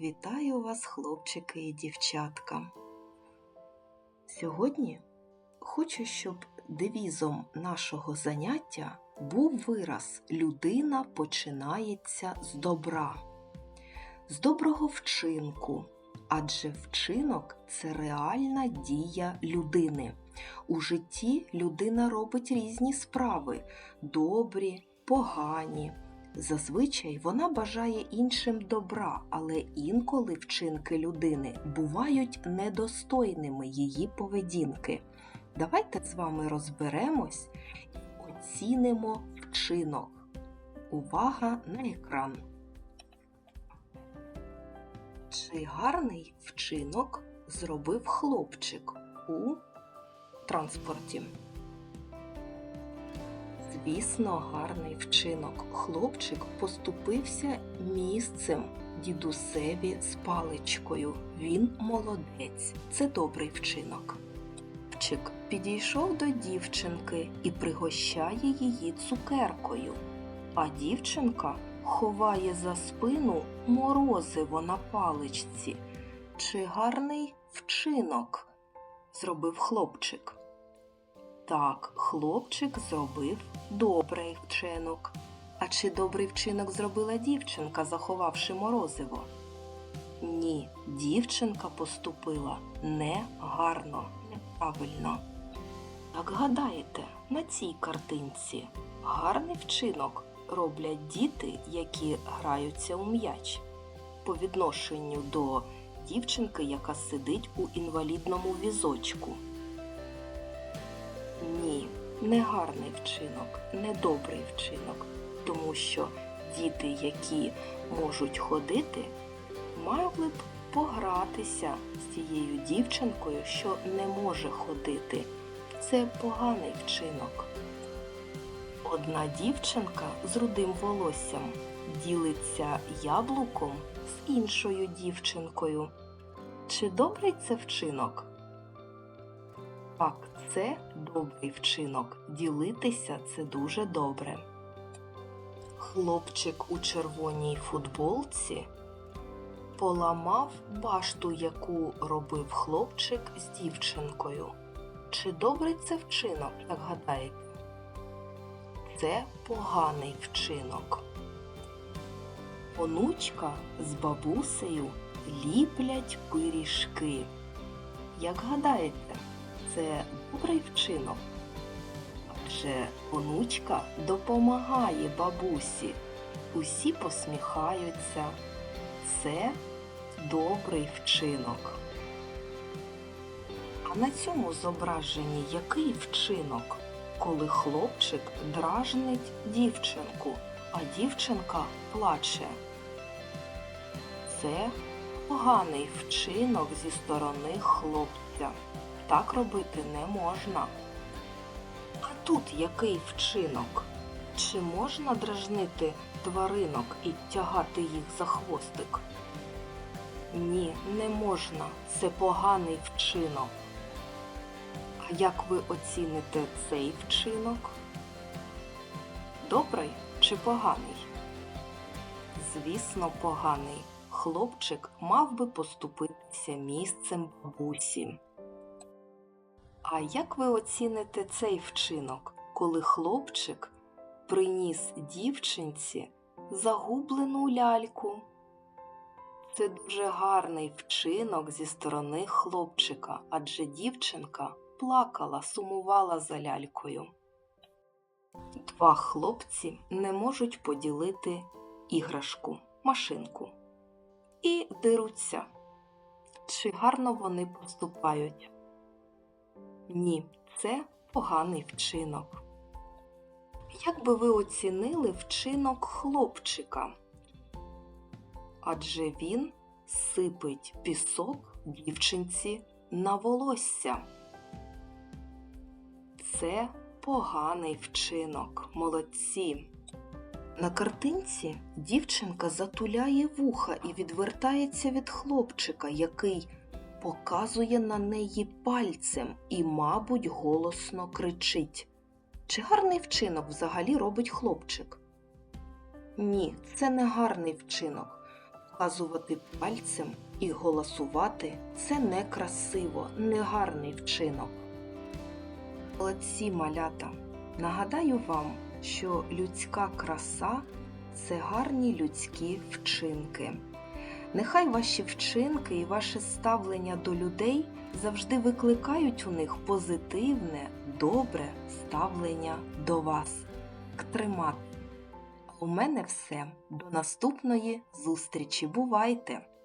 Вітаю вас, хлопчики і дівчатка. Сьогодні хочу, щоб девізом нашого заняття був вираз Людина починається з добра, з доброго вчинку, адже вчинок це реальна дія людини. У житті людина робить різні справи добрі, погані. Зазвичай вона бажає іншим добра, але інколи вчинки людини бувають недостойними її поведінки. Давайте з вами розберемось і оцінимо вчинок. Увага на екран. Чи гарний вчинок зробив хлопчик у транспорті? Звісно, гарний вчинок. Хлопчик поступився місцем дідусеві з паличкою. Він молодець. Це добрий вчинок. Хлопчик підійшов до дівчинки і пригощає її цукеркою. А дівчинка ховає за спину морозиво на паличці. Чи гарний вчинок зробив хлопчик? Так, хлопчик зробив добрий вчинок. А чи добрий вчинок зробила дівчинка, заховавши морозиво? Ні, дівчинка поступила негарно, неправильно. Як гадаєте, на цій картинці гарний вчинок роблять діти, які граються у м'яч, по відношенню до дівчинки, яка сидить у інвалідному візочку. Ні, не гарний вчинок, не добрий вчинок, тому що діти, які можуть ходити, мали б погратися з цією дівчинкою, що не може ходити. Це поганий вчинок. Одна дівчинка з рудим волоссям ділиться яблуком з іншою дівчинкою. Чи добрий це вчинок? Так, це добрий вчинок. Ділитися це дуже добре. Хлопчик у червоній футболці поламав башту, яку робив хлопчик з дівчинкою. Чи добрий це вчинок, як гадаєте? Це поганий вчинок. Онучка з бабусею ліплять пиріжки. Як гадаєте, це добрий вчинок? Адже онучка допомагає бабусі. Усі посміхаються. Це добрий вчинок. А на цьому зображенні який вчинок, коли хлопчик дражнить дівчинку, а дівчинка плаче? Це поганий вчинок зі сторони хлопця. Так робити не можна. А тут який вчинок? Чи можна дражнити тваринок і тягати їх за хвостик? Ні, не можна. Це поганий вчинок. А як ви оціните цей вчинок? Добрий чи поганий? Звісно, поганий. Хлопчик мав би поступитися місцем бабусі. А як ви оціните цей вчинок, коли хлопчик приніс дівчинці загублену ляльку? Це дуже гарний вчинок зі сторони хлопчика, адже дівчинка плакала, сумувала за лялькою. Два хлопці не можуть поділити іграшку, машинку і деруться. Чи гарно вони поступають? Ні, це поганий вчинок. Як би ви оцінили вчинок хлопчика? Адже він сипить пісок дівчинці на волосся. Це поганий вчинок, молодці. На картинці дівчинка затуляє вуха і відвертається від хлопчика, який показує на неї пальцем і, мабуть, голосно кричить. Чи гарний вчинок взагалі робить хлопчик? Ні, це не гарний вчинок. Показувати пальцем і голосувати це некрасиво, негарний вчинок. Молодці малята, нагадаю вам, що людська краса це гарні людські вчинки. Нехай ваші вчинки і ваше ставлення до людей завжди викликають у них позитивне, добре ставлення до вас. Ктримат. У мене все. До наступної зустрічі. Бувайте!